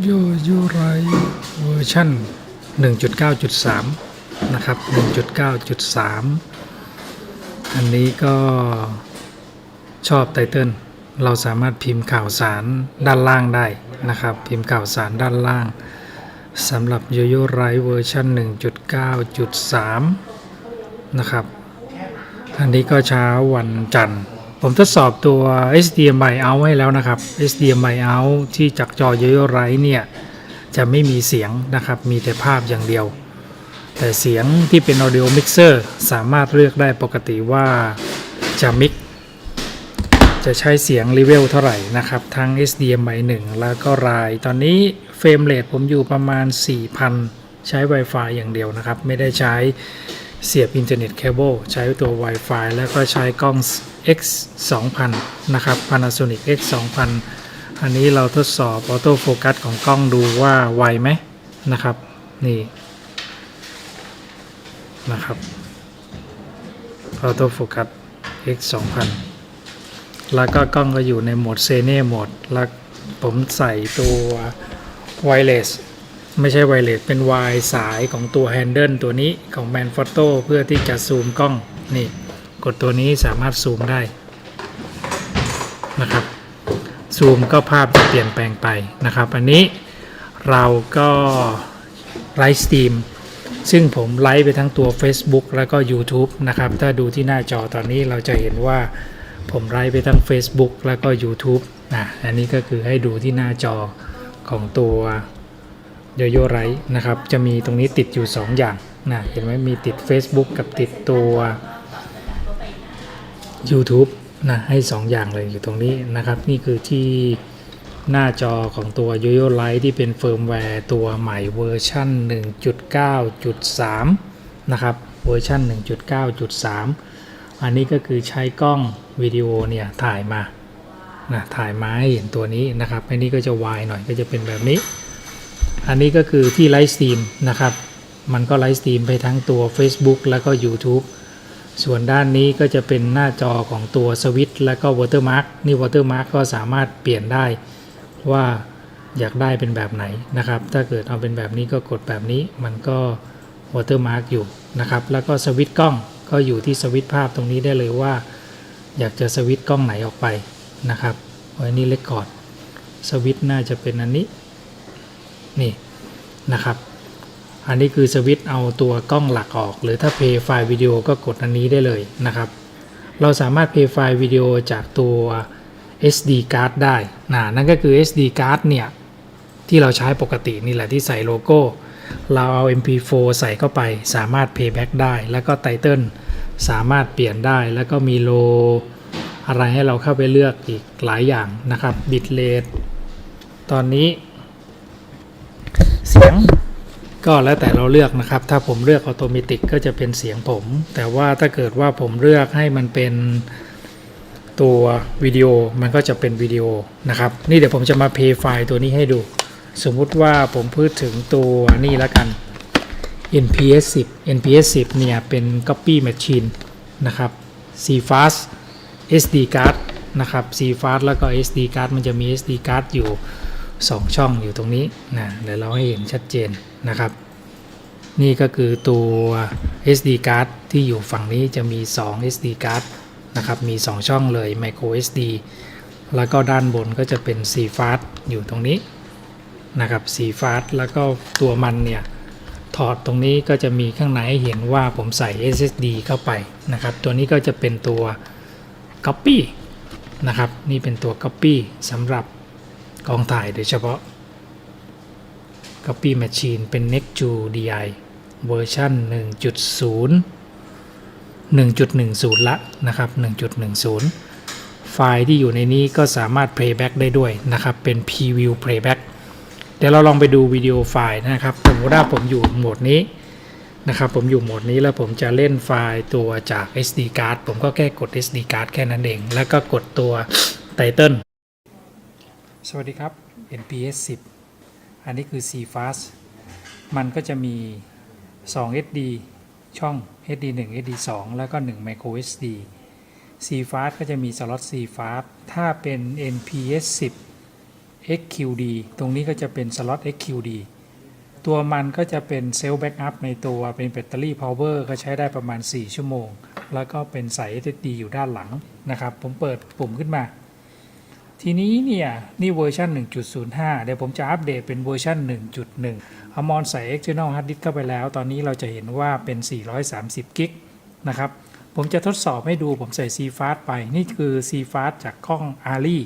โยโย่ไรเวอร์ชัน1.9.3 นะครับ 1.9.3 อันนี้ก็ชอบไตเติลเราสามารถพิมพ์ข่าวสารด้านล่างได้นะครับ พิมพ์ข่าวสารด้านล่างสำหรับโยโย่ไรเวอร์ชัน1.9.3 นะครับ อันนี้ก็เช้าวันจันทร์ ผมทดสอบตัว HDMI out ให้แล้วนะครับ HDMI out ที่จากจอ Yoyo r i t เนี่ยจะไม่มีเสียงนะครับ มีแต่ภาพอย่างเดียว แต่เสียงที่เป็น audio mixer สามารถเลือกได้ปกติว่าจะมิกจะใช้เสียงรีเวลเท่าไหร่นะครับ ทั้ง HDMI 1 แล้วก็ราย ตอนนี้เฟรมเรทผมอยู่ประมาณ 4,000 ใช้ Wi-Fi อย่างเดียวนะครับ ไม่ได้ใช้ เสียบอินเทอร์เน็ตเคเบิลใช้ตัว Wi-Fi แล้วก็ใช้กล้อง X 2000นะครับ Panasonic X 2000อันนี้เราทดสอบออโต้โฟกัสของกล้องดูว่าไวไหมนะครับ นี่นะครับออโต้โฟกัส X 2000แล้วก็กล้องก็อยู่ในโหมดเซเน่โหมดแล้วผมใส่ตัวไวเลส ไม่ใช่ไวเลสเป็นวายสายของตัวแฮนเดิลตัวนี้ของ m a n f o t o เพื่อที่จะซูมกล้องนี่ กดตัวนี้สามารถซูมได้นะครับ ซูมก็ภาพจะเปลี่ยนแปลงไปนะครับ อันนี้เราก็ไลฟ์สตรีมซึ่งผมไลฟ์ไปทั้งตัว Facebook แล้วก็ YouTube นะครับ ถ้าดูที่หน้าจอตอนนี้เราจะเห็นว่าผมไลฟ์ไปทั้ง Facebook แล้วก็ YouTube นะอันนี้ก็คือให้ดูที่หน้าจอของตัว โยโย่ไรนะครับ จะมีตรงนี้ติดอยู่ 2 อย่างนะเห็นไหมมีติด Facebook กับติดตัว YouTube นะให้ 2 อย่างเลยอยู่ตรงนี้นะครับ นี่คือที่หน้าจอของตัว Yoyo Lite ที่เป็นเฟิร์มแวร์ตัวใหม่เวอร์ชัน1.9.3 นะครับ เวอร์ชัน1.9.3 อันนี้ก็คือใช้กล้องวิดีโอเนี่ยถ่ายมานะถ่ายมาให้เห็นตัวนี้นะครับ อันนี้ก็จะวายหน่อยก็จะเป็นแบบนี้ อันนี้ก็คือที่ไลฟ์สตรีมนะครับ มันก็ไลฟ์สตรีมไปทั้งตัว Facebook แล้วก็ YouTube ส่วนด้านนี้ก็จะเป็นหน้าจอของตัวสวิตช์และก็ Watermark นี่ Watermark ก็สามารถเปลี่ยนได้ว่าอยากได้เป็นแบบไหนนะครับ ถ้าเกิดเอาเป็นแบบนี้ก็กดแบบนี้มันก็ Watermark อยู่นะครับ แล้วก็สวิตช์กล้องก็อยู่ที่สวิตช์ภาพตรงนี้ได้เลยว่า อยากจะสวิตช์กล้องไหนออกไปนะครับอันนี้เลคคอร์ดสวิตช์น่าจะเป็นอันนี้ นี่นะครับ อันนี้คือสวิตช์เอาตัวกล้องหลักออก หรือถ้าเพย์ไฟล์วิดีโอก็กดอันนี้ได้เลยนะครับ เราสามารถเพย์ไฟล์วิดีโอจากตัว SD card ได้นะนั่นก็คือ SD card เนี่ยที่เราใช้ปกตินี่แหละที่ใส่โลโก้ เราเอา MP4 ใส่เข้าไป สามารถ playback ได้ แล้วก็ไตเติลสามารถเปลี่ยนได้ แล้วก็มีโล อะไรให้เราเข้าไปเลือกอีกหลายอย่างนะครับบิตเลทตอนนี้ เสียง ก็แล้วแต่เราเลือกนะครับ ถ้าผมเลือกออโตเมติกก็จะเป็นเสียงผม แต่ว่าถ้าเกิดว่าผมเลือกให้มันเป็นตัววิดีโอมันก็จะเป็นวิดีโอนะครับ นี่เดี๋ยวผมจะมาเพย์ไฟล์ตัวนี้ให้ดู สมมุติว่าผมพูดถึงตัวนี่แล้วกัน NPS 10 NPS 10เนี่ยเป็น Copy Machine นะครับ CFast SD card นะครับ CFast แล้วก็ SD card มันจะมี SD card อยู่ 2 ช่องอยู่ตรงนี้นะเดี๋ยวเราให้เห็นชัดเจนนะครับ นี่ก็คือตัว SD card ที่อยู่ฝั่งนี้จะมี 2 SD card นะครับมี 2 ช่องเลย micro SD แล้วก็ด้านบนก็จะเป็น C fast อยู่ตรงนี้นะครับ C fast แล้วก็ตัวมันเนี่ยถอดตรงนี้ก็จะมีข้างในให้เห็นว่าผมใส่ SSD เข้าไปนะครับ ตัวนี้ก็จะเป็นตัว Copy นะครับ นี่เป็นตัว Copy สำหรับ กองถ่ายโดยเฉพาะ Copy Machine เป็น Nextju DI เวอร์ชัน1.0 1.10 ละนะครับ 1.10 ไฟล์ที่อยู่ในนี้ก็สามารถ playback ได้ด้วยนะครับ เป็น preview playback เดี๋ยวเราลองไปดูวิดีโอไฟล์นะครับสมมติว่าผมอยู่โหมดนี้นะครับ ผมอยู่โหมดนี้แล้วผมจะเล่นไฟล์ตัวจาก SD card ผมก็แค่กด SD card แค่นั้นเอง แล้วก็กดตัว title สวัสดีครับ NPS 10 อันนี้คือ CFast มันก็จะมี 2 SD ช่อง HD 1 HD 2 แล้วก็ 1 Micro SD CFast ก็จะมีสล็อต CFast ถ้าเป็น NPS 10 XQD ตรงนี้ก็จะเป็นสล็อต XQD ตัวมันก็จะเป็นเซลล์แบ็กอัพในตัวเป็นแบตเตอรี่พาวเวอร์ก็ใช้ได้ประมาณ 4 ชั่วโมง แล้วก็เป็นสาย SSD อยู่ด้านหลังนะครับ ผมเปิดปุ่มขึ้นมา ทีนี้เนี่ยนี่เวอร์ชัน1.05 เดี๋ยวผมจะอัปเดตเป็นเวอร์ชัน1.1เอามอนใส่ external hard disk เข้าไปแล้ว ตอนนี้เราจะเห็นว่าเป็น 430 กิกนะครับ ผมจะทดสอบให้ดูผมใส่ CFast ไป นี่คือ CFast จากกล้อง a r i